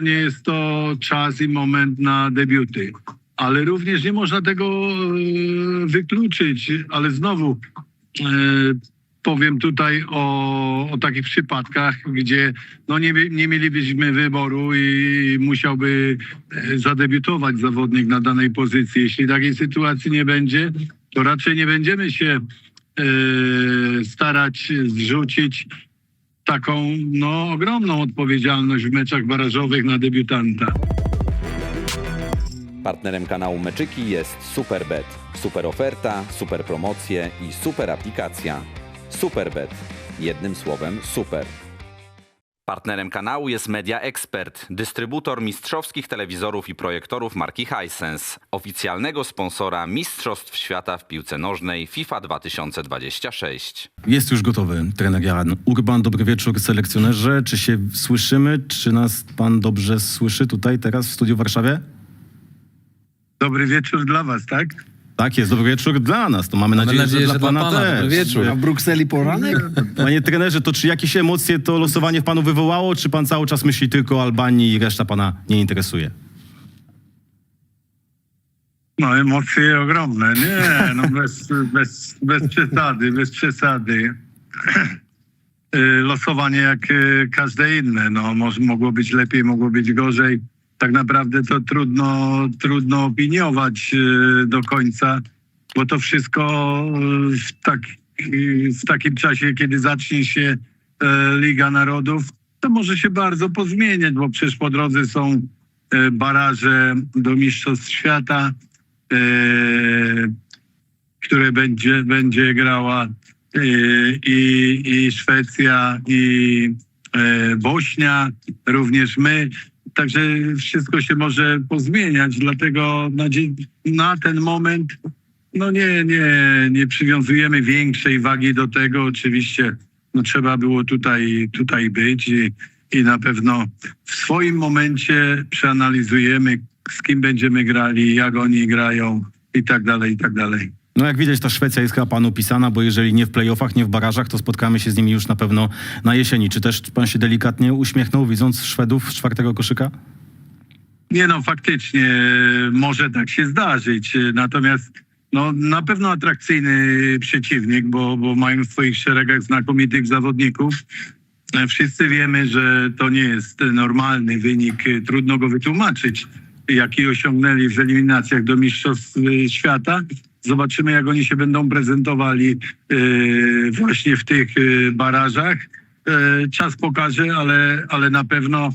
nie jest to czas i moment na debiuty. Ale również nie można tego e, wykluczyć. Ale znowu e, powiem tutaj o, o takich przypadkach, gdzie no nie, nie mielibyśmy wyboru i musiałby e, zadebiutować zawodnik na danej pozycji. Jeśli takiej sytuacji nie będzie, to raczej nie będziemy się starać zrzucić taką no, ogromną odpowiedzialność w meczach barażowych na debiutanta. Partnerem kanału Meczyki jest Superbet. Super oferta, super promocje i super aplikacja. Superbet. Jednym słowem super. Partnerem kanału jest Media Expert, dystrybutor mistrzowskich telewizorów i projektorów marki Hisense, oficjalnego sponsora Mistrzostw Świata w piłce nożnej FIFA 2026. Jest już gotowy trener Jan Urban. Dobry wieczór selekcjonerze. Czy się słyszymy? Czy nas pan dobrze słyszy tutaj teraz w studiu w Warszawie? Dobry wieczór dla Was, tak? Tak jest, dobry wieczór dla nas. To mamy, Mamy nadzieję, nadzieję, że, że dla dla pana, pana. też. Dobry wieczór. A w Brukseli poranek? Panie trenerze, to czy jakieś emocje to losowanie w panu wywołało, czy pan cały czas myśli tylko o Albanii i reszta pana nie interesuje? No emocje ogromne. Nie, no bez, bez, bez przesady, bez przesady. Y, Losowanie jak y, każde inne. No, może, mogło być lepiej, mogło być gorzej. Tak naprawdę to trudno, trudno opiniować y, do końca, bo to wszystko y, w, tak, y, w takim czasie, kiedy zacznie się Liga Narodów, to może się bardzo pozmieniać, bo przecież po drodze są baraże do Mistrzostw Świata, które będzie, będzie grała i, i Szwecja, i Bośnia, również my. Także wszystko się może pozmieniać, dlatego na, dzień, na ten moment no nie, nie, nie przywiązujemy większej wagi do tego. Oczywiście no trzeba było tutaj, tutaj być i, i na pewno w swoim momencie przeanalizujemy, z kim będziemy grali, jak oni grają i tak dalej, i tak dalej. No jak widać, ta Szwecja jest chyba panu pisana, bo jeżeli nie w playoffach, nie w barażach, to spotkamy się z nimi już na pewno na jesieni. Czy też pan się delikatnie uśmiechnął, widząc Szwedów z czwartego koszyka? Nie no, faktycznie może tak się zdarzyć. Natomiast no, na pewno atrakcyjny przeciwnik, bo, bo mają w swoich szeregach znakomitych zawodników. E, Wszyscy wiemy, że to nie jest normalny wynik. Trudno go wytłumaczyć, jaki osiągnęli w eliminacjach do Mistrzostw e, Świata. Zobaczymy, jak oni się będą prezentowali e, właśnie w tych e, barażach. E, Czas pokaże, ale, ale na pewno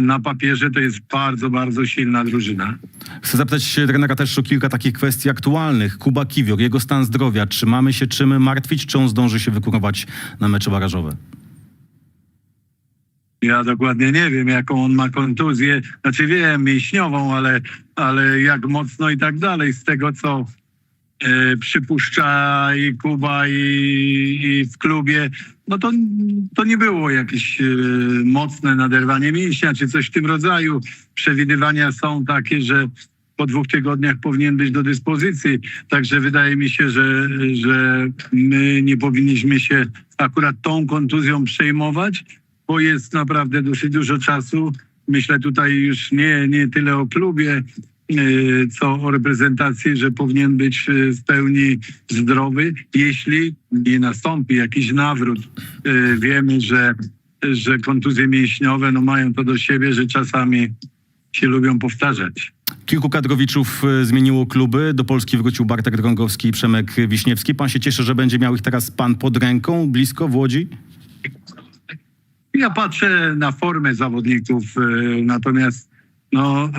na papierze to jest bardzo, bardzo silna drużyna. Chcę zapytać trenera też o kilka takich kwestii aktualnych. Kuba Kiwior, jego stan zdrowia. Czy mamy się czym martwić, czy on zdąży się wykurować na mecze barażowe? Ja dokładnie nie wiem, jaką on ma kontuzję. Znaczy wiem, mięśniową, ale, ale jak mocno i tak dalej. Z tego, co przypuszcza i Kuba, i, i w klubie, no to, to nie było jakieś e, mocne naderwanie mięśnia, czy coś w tym rodzaju. Przewidywania są takie, że po dwóch tygodniach powinien być do dyspozycji. Także wydaje mi się, że, że my nie powinniśmy się akurat tą kontuzją przejmować, bo jest naprawdę dosyć dużo czasu. Myślę tutaj już nie, nie tyle o klubie, co o reprezentacji, że powinien być yy, w pełni zdrowy. Jeśli nie nastąpi jakiś nawrót, yy, wiemy, że, że kontuzje mięśniowe no, mają to do siebie, że czasami się lubią powtarzać. Kilku kadrowiczów zmieniło kluby. Do Polski wrócił Bartek Drągowski i Przemek Wiśniewski. Pan się cieszy, że będzie miał ich teraz pan pod ręką, blisko w Łodzi? Ja patrzę na formę zawodników, natomiast no, e,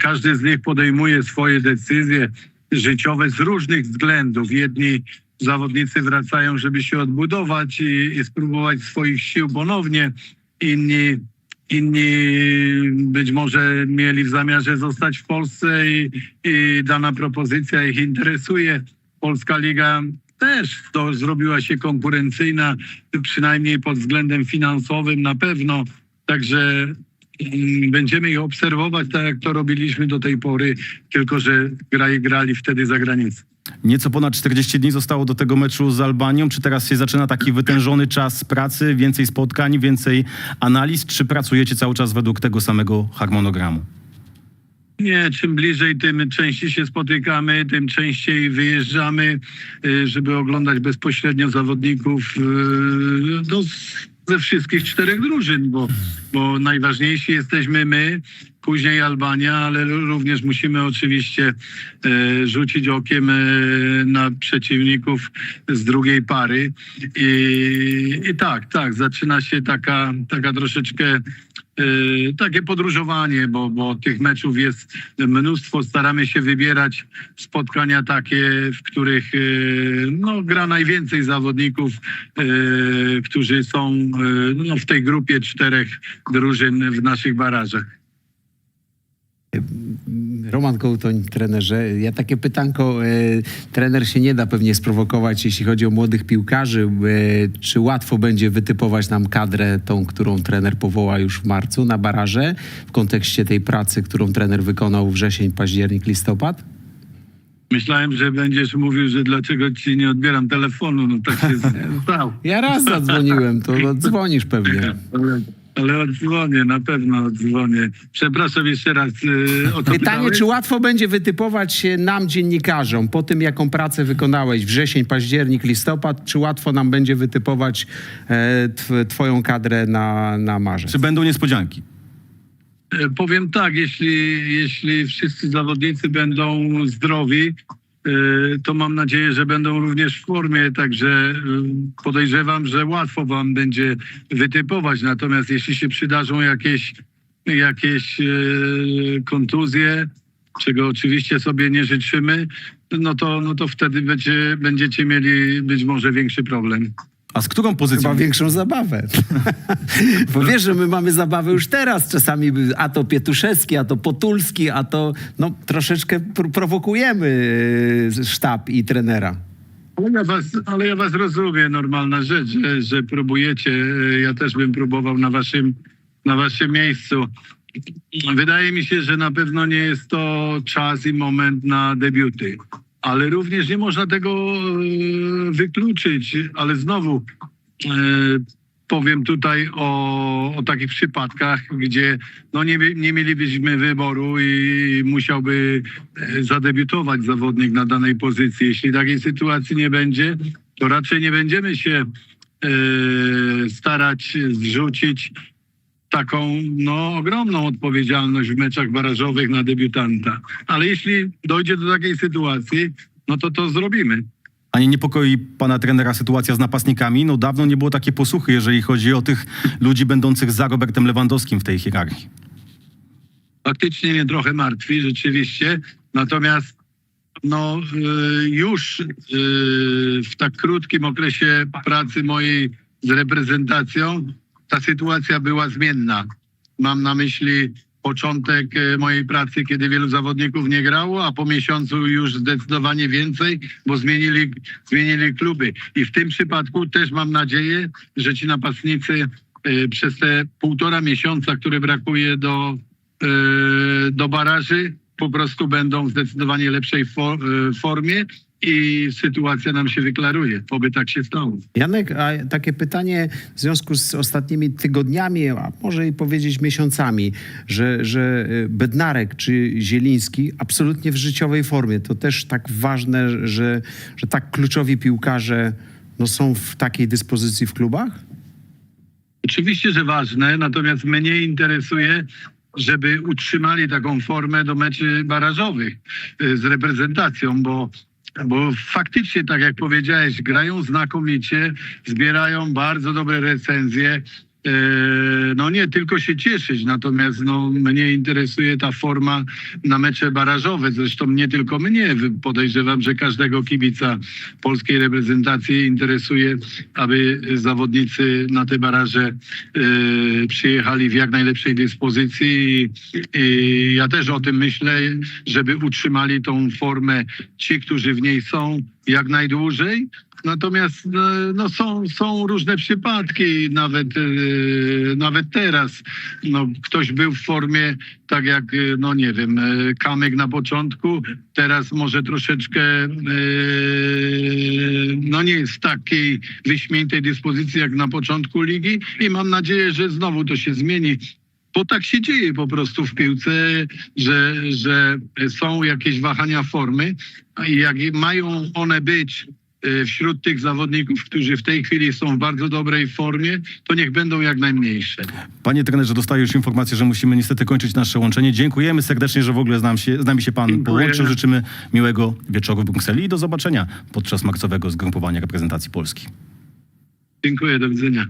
każdy z nich podejmuje swoje decyzje życiowe z różnych względów. Jedni zawodnicy wracają, żeby się odbudować i, i spróbować swoich sił ponownie. Inni, inni być może mieli w zamiarze zostać w Polsce i, i dana propozycja ich interesuje. Polska Liga też to zrobiła się konkurencyjna, przynajmniej pod względem finansowym na pewno. Także będziemy ich obserwować tak, jak to robiliśmy do tej pory, tylko że grali, grali wtedy za granicą. Nieco ponad 40 dni zostało do tego meczu z Albanią. Czy teraz się zaczyna taki wytężony czas pracy, więcej spotkań, więcej analiz, czy pracujecie cały czas według tego samego harmonogramu? Nie, czym bliżej, tym częściej się spotykamy, tym częściej wyjeżdżamy, y, żeby oglądać bezpośrednio zawodników y, no, ze wszystkich czterech drużyn, bo, bo najważniejsi jesteśmy my, później Albania, ale również musimy oczywiście e, rzucić okiem e, na przeciwników z drugiej pary. I, i tak, tak, zaczyna się taka, taka troszeczkę takie podróżowanie, bo, bo tych meczów jest mnóstwo. Staramy się wybierać spotkania takie, w których e, no, gra najwięcej zawodników, e, którzy są e, no, w tej grupie czterech drużyn w naszych barażach. Roman Kołtoń, trenerze. Ja takie pytanko, e, trener się nie da pewnie sprowokować, jeśli chodzi o młodych piłkarzy. E, czy łatwo będzie wytypować nam kadrę, tą, którą trener powoła już w marcu na baraże, w kontekście tej pracy, którą trener wykonał wrzesień, październik, listopad? Myślałem, że będziesz mówił, że dlaczego ci nie odbieram telefonu. No tak się stało. Ja raz zadzwoniłem, to no, dzwonisz pewnie. Ale, odzwonię, na pewno odzwonię. Przepraszam jeszcze raz. y, O to Pytanie, pytałeś? czy łatwo będzie wytypować się nam, dziennikarzom, po tym, jaką pracę wykonałeś wrzesień, październik, listopad, czy łatwo nam będzie wytypować e, tw- twoją kadrę na, na marzec? Czy będą niespodzianki? E, Powiem tak, jeśli, jeśli wszyscy zawodnicy będą zdrowi, to mam nadzieję, że będą również w formie, także e, podejrzewam, że łatwo wam będzie wytypować. Natomiast jeśli się przydarzą jakieś, jakieś e, kontuzje, czego oczywiście sobie nie życzymy, no to, no to wtedy będzie, będziecie mieli być może większy problem. A z którą pozycją? Chyba większą zabawę. Bo wiesz, że my mamy zabawę już teraz. Czasami a to Pietuszewski, a to Potulski, a to no, troszeczkę pr- prowokujemy e, sztab i trenera. Ale ja was, ale ja was rozumiem, normalna rzecz, że, że próbujecie. e, Ja też bym próbował na waszym, na waszym miejscu. Wydaje mi się, że na pewno nie jest to czas i moment na debiuty. Ale również nie można tego e, wykluczyć. Ale znowu e, powiem tutaj o, o takich przypadkach, gdzie no nie, nie mielibyśmy wyboru i musiałby e, zadebiutować zawodnik na danej pozycji. Jeśli takiej sytuacji nie będzie, to raczej nie będziemy się starać zrzucić taką no, ogromną odpowiedzialność w meczach barażowych na debiutanta. Ale jeśli dojdzie do takiej sytuacji, no to to zrobimy. A nie niepokoi pana trenera sytuacja z napastnikami? No dawno nie było takiej posłuchy, jeżeli chodzi o tych ludzi będących za Robertem Lewandowskim w tej hierarchii. faktycznie mnie trochę martwi, rzeczywiście. Natomiast no, y, już y, w tak krótkim okresie pracy mojej z reprezentacją ta sytuacja była zmienna. Mam na myśli początek e, mojej pracy, kiedy wielu zawodników nie grało, a po miesiącu już zdecydowanie więcej, bo zmienili, zmienili kluby. I w tym przypadku też mam nadzieję, że ci napastnicy e, przez te półtora miesiąca, które brakuje do, e, do baraży, po prostu będą w zdecydowanie lepszej fo- formie i sytuacja nam się wyklaruje. Oby tak się stało. Janek, a takie pytanie w związku z ostatnimi tygodniami, a może i powiedzieć miesiącami, że, że y, Bednarek czy Zieliński absolutnie w życiowej formie. To też tak ważne, że, że tak kluczowi piłkarze no, są w takiej dyspozycji w klubach? Oczywiście, że ważne, natomiast mnie interesuje, żeby utrzymali taką formę do meczy barażowych y, z reprezentacją, bo, bo faktycznie, tak jak powiedziałeś, grają znakomicie, zbierają bardzo dobre recenzje. E, No nie tylko się cieszyć, natomiast no, mnie interesuje ta forma na mecze barażowe. Zresztą nie tylko mnie, podejrzewam, że każdego kibica polskiej reprezentacji interesuje, aby zawodnicy na te baraże e, przyjechali w jak najlepszej dyspozycji. I ja też o tym myślę, żeby utrzymali tą formę ci, którzy w niej są jak najdłużej, Natomiast e, no, są, są różne przypadki, nawet, e, nawet teraz. No, ktoś był w formie, tak jak, e, no nie wiem, Kamyk na początku, teraz może troszeczkę no nie jest w takiej wyśmienitej dyspozycji jak na początku ligi i mam nadzieję, że znowu to się zmieni. Bo tak się dzieje po prostu w piłce, że, że są jakieś wahania formy i jak mają one być wśród tych zawodników, którzy w tej chwili są w bardzo dobrej formie, to niech będą jak najmniejsze. Panie trenerze, dostaję już informację, że musimy niestety kończyć nasze łączenie. Dziękujemy serdecznie, że w ogóle z nami się, z nami się pan Dziękuję. połączył. Życzymy miłego wieczoru w Brukseli i do zobaczenia podczas marcowego zgrupowania reprezentacji Polski. Dziękuję, do widzenia.